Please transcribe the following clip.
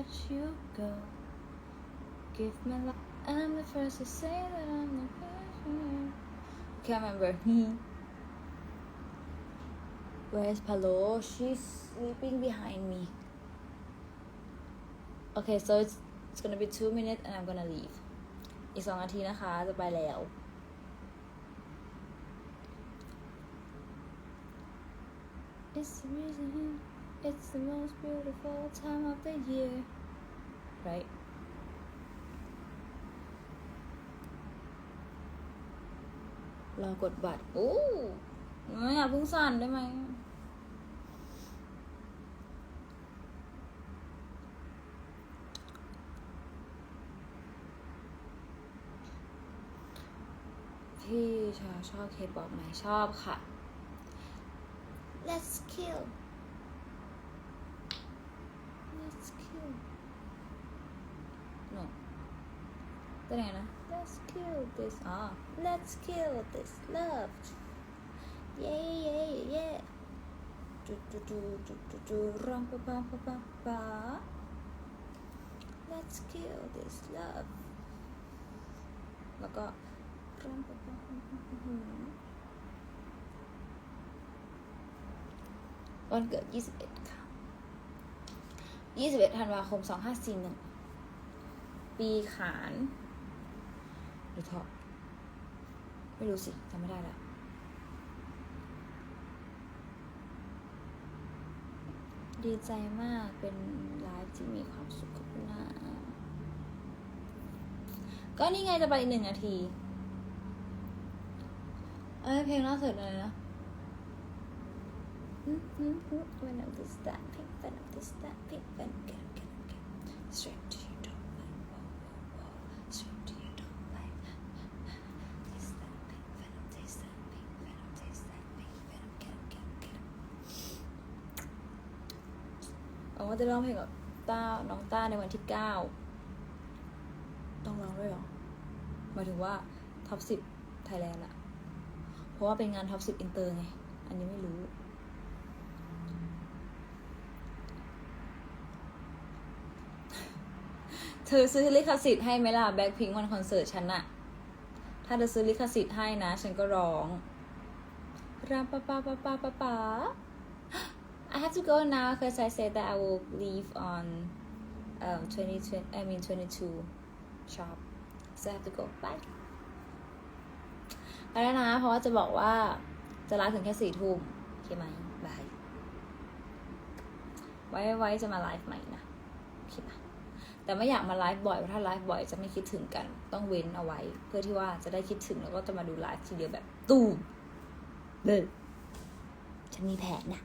let you go. Give my life. I'm the first to say that I'm the person. Can't remember. Where's Palo? She's sleeping behind me. Okay, so it's it's gonna be two minutes and I'm gonna leave. อีกสองนาทีนะคะ จะไปแล้ว It's the reason, it's the most beautiful time of the year. Right? รอกดบัตรโอ้ไม่อยากพิ่งสั่นได้ไหมพี่ชาชอบเคป๊อปไหมชอบค่ะ Let's kill Let's kill no เป็นไงนนะ Let's kill this อ๋อ Let's kill this love yeah yeah yeah จุดจุดจุดจุดจุดจุดรังปะปะปะปะปะ Let's kill this love แล้วก็รังปะปะวันเกิด 21 ค่ะ 21 ธันวาคม 2541 ปีขาน หรือเถาะไม่รู้สิจำไม่ได้ล้วดีใจมากเป็นไลฟ์ที่มีความสุขขอบคุณนะก็นี่ไงจะไปอีกหนึ่งนาที เอ้ยเพลงล่าสุดเลยนะ When I'm this that pink, when I'm this that pink, when I'm get get get straight หวังว่าจะร้องเพลงกับต้าน้องต้าในวันที่เก้าต้องร้องด้วยหรอหมายถึงว่าท็อปสิบไทยแลนด์อะเพราะว่าเป็นงานท็อปสิบอินเตอร์ไง อันนี้ไม่รู้ เธอซื้อลิขสิทธิ์ให้ไหมล่ะแบ็คพิงวันคอนเสิร์ตฉันอะถ้าเธอซื้อลิขสิทธิ์ให้นะ ฉันก็ร้องรามปะปะปะปะปะปะ I have to go now because I said that I will leave on um 20, I mean 22 sharp so I have to go bye ไปแล้วนะ เพราะว่าจะบอกว่าจะไลฟ์ถึงแค่สี่ทุ่มโอเคไหมบาย ไว้ไว้จะมาไลฟ์ใหม่นะโอเคปะแต่ไม่อยากมาไลฟ์บ่อยเพราะถ้าไลฟ์บ่อยจะไม่คิดถึงกัน ต้องเว้นเอาไว้ เพื่อที่ว่าจะได้คิดถึงแล้วก็จะมาดูไลฟ์ทีเดียวแบบตูมเลยฉันมีแผนนะ